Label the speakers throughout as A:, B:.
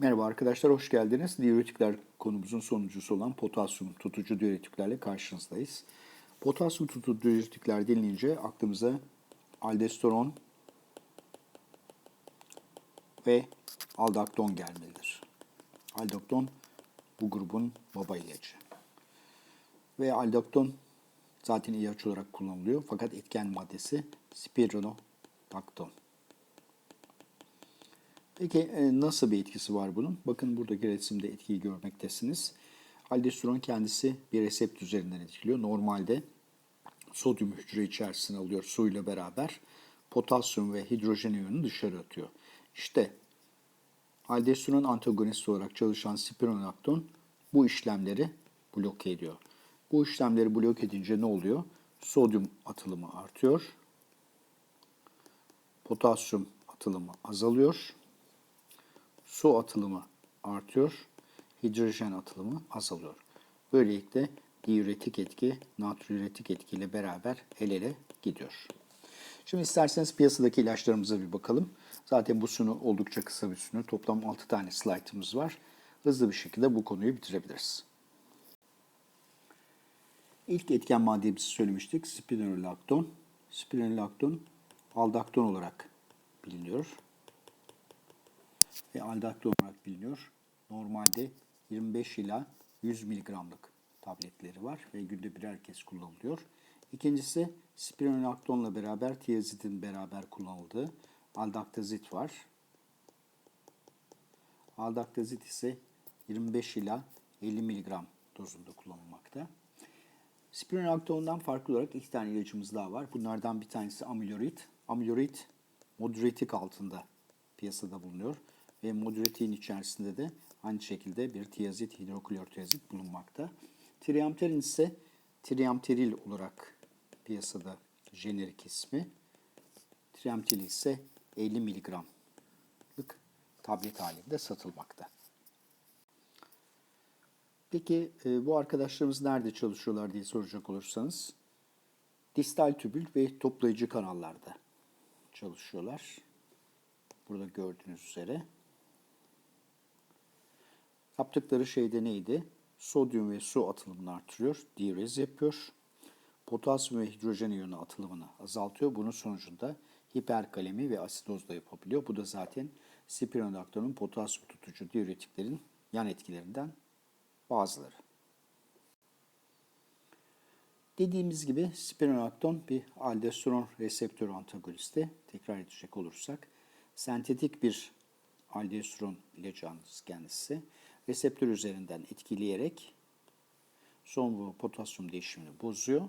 A: Merhaba arkadaşlar, hoş geldiniz. Diüretikler konumuzun sonuncusu olan potasyum tutucu diüretiklerle karşınızdayız. Potasyum tutucu diüretikler denilince aklımıza aldosteron ve aldakton gelmelidir. Aldakton bu grubun baba ilacı. Ve aldakton zaten ilaç olarak kullanılıyor fakat etken maddesi spironolakton. Peki e, nasıl bir etkisi var bunun? Bakın buradaki resimde etkiyi görmektesiniz. Aldosteron kendisi bir resept üzerinden etkiliyor. Normalde sodyum hücre içerisine alıyor suyla beraber. Potasyum ve hidrojen iyonunu dışarı atıyor. İşte aldosteron antagonist olarak çalışan spironolakton bu işlemleri bloke ediyor. Bu işlemleri blok edince ne oluyor? Sodyum atılımı artıyor. Potasyum atılımı azalıyor su atılımı artıyor, hidrojen atılımı azalıyor. Böylelikle diüretik etki, natriüretik etkiyle beraber el ele gidiyor. Şimdi isterseniz piyasadaki ilaçlarımıza bir bakalım. Zaten bu sunu oldukça kısa bir sunu. Toplam 6 tane slaytımız var. Hızlı bir şekilde bu konuyu bitirebiliriz. İlk etken maddemizi söylemiştik. Spironolakton. Spironolakton aldakton olarak biliniyor ve aldakton olarak biliniyor. Normalde 25 ila 100 miligramlık tabletleri var ve günde birer kez kullanılıyor. İkincisi spironolaktonla beraber tiazitin beraber kullanıldığı aldaktazit var. Aldaktazit ise 25 ila 50 miligram dozunda kullanılmakta. Spironolaktondan farklı olarak iki tane ilacımız daha var. Bunlardan bir tanesi amilorit. Amilorit modüretik altında piyasada bulunuyor ve modületiğin içerisinde de aynı şekilde bir tiazit, hidroklortiazit bulunmakta. Triamterin ise triamteril olarak piyasada jenerik ismi. Triamteril ise 50 miligramlık tablet halinde satılmakta. Peki e, bu arkadaşlarımız nerede çalışıyorlar diye soracak olursanız distal tübül ve toplayıcı kanallarda çalışıyorlar. Burada gördüğünüz üzere. Yaptıkları şey de neydi? Sodyum ve su atılımını artırıyor, diürez yapıyor. Potasyum ve hidrojen iyonu atılımını azaltıyor. Bunun sonucunda hiperkalemi ve asidoz da yapabiliyor. Bu da zaten spironolaktonun potasyum tutucu diüretiklerin yan etkilerinden bazıları. Dediğimiz gibi spironolakton bir aldosteron reseptör antagonisti. Tekrar edecek olursak sentetik bir aldosteron ilacı kendisi reseptör üzerinden etkileyerek son potasyum değişimini bozuyor.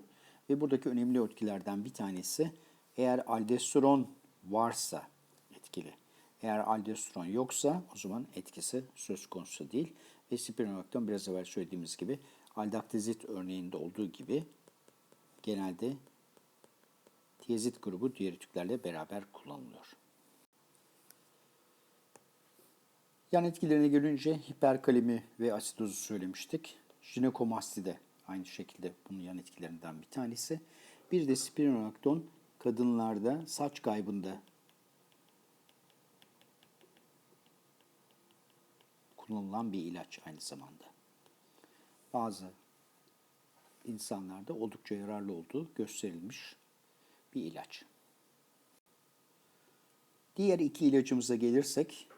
A: Ve buradaki önemli etkilerden bir tanesi eğer aldosteron varsa etkili. Eğer aldosteron yoksa o zaman etkisi söz konusu değil. Ve spironolakton biraz evvel söylediğimiz gibi aldaktezit örneğinde olduğu gibi genelde tiyazit grubu diüretiklerle beraber kullanılıyor. Yan etkilerine gelince hiperkalemi ve asidozu söylemiştik. Jinekomasti de aynı şekilde bunun yan etkilerinden bir tanesi. Bir de spironolakton kadınlarda saç kaybında kullanılan bir ilaç aynı zamanda. Bazı insanlarda oldukça yararlı olduğu gösterilmiş bir ilaç. Diğer iki ilacımıza gelirsek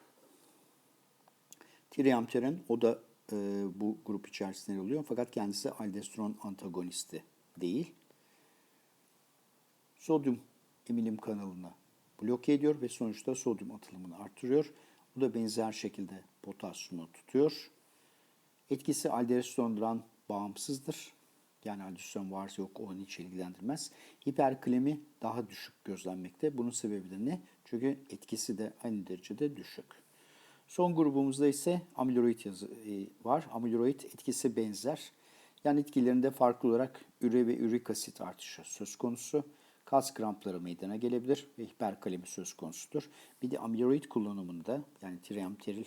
A: Triamterin o da e, bu grup içerisinde alıyor fakat kendisi aldosteron antagonisti değil. Sodyum emilim kanalını bloke ediyor ve sonuçta sodyum atılımını artırıyor. Bu da benzer şekilde potasyumu tutuyor. Etkisi aldosterondan bağımsızdır. Yani aldosteron varsa yok onu hiç ilgilendirmez. Hiperklemi daha düşük gözlenmekte. Bunun sebebi de ne? Çünkü etkisi de aynı derecede düşük. Son grubumuzda ise amiloid yazı e, var. Amiloid etkisi benzer. Yan etkilerinde farklı olarak üre ve ürik asit artışı söz konusu. Kas krampları meydana gelebilir ve hiperkalemi söz konusudur. Bir de amiloid kullanımında yani triamteril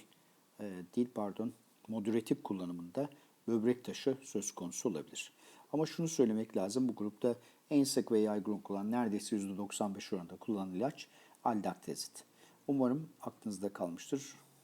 A: e, değil pardon modüratif kullanımında böbrek taşı söz konusu olabilir. Ama şunu söylemek lazım bu grupta en sık ve yaygın kullanılan neredeyse %95 oranında kullanılan ilaç aldaktezit. Umarım aklınızda kalmıştır.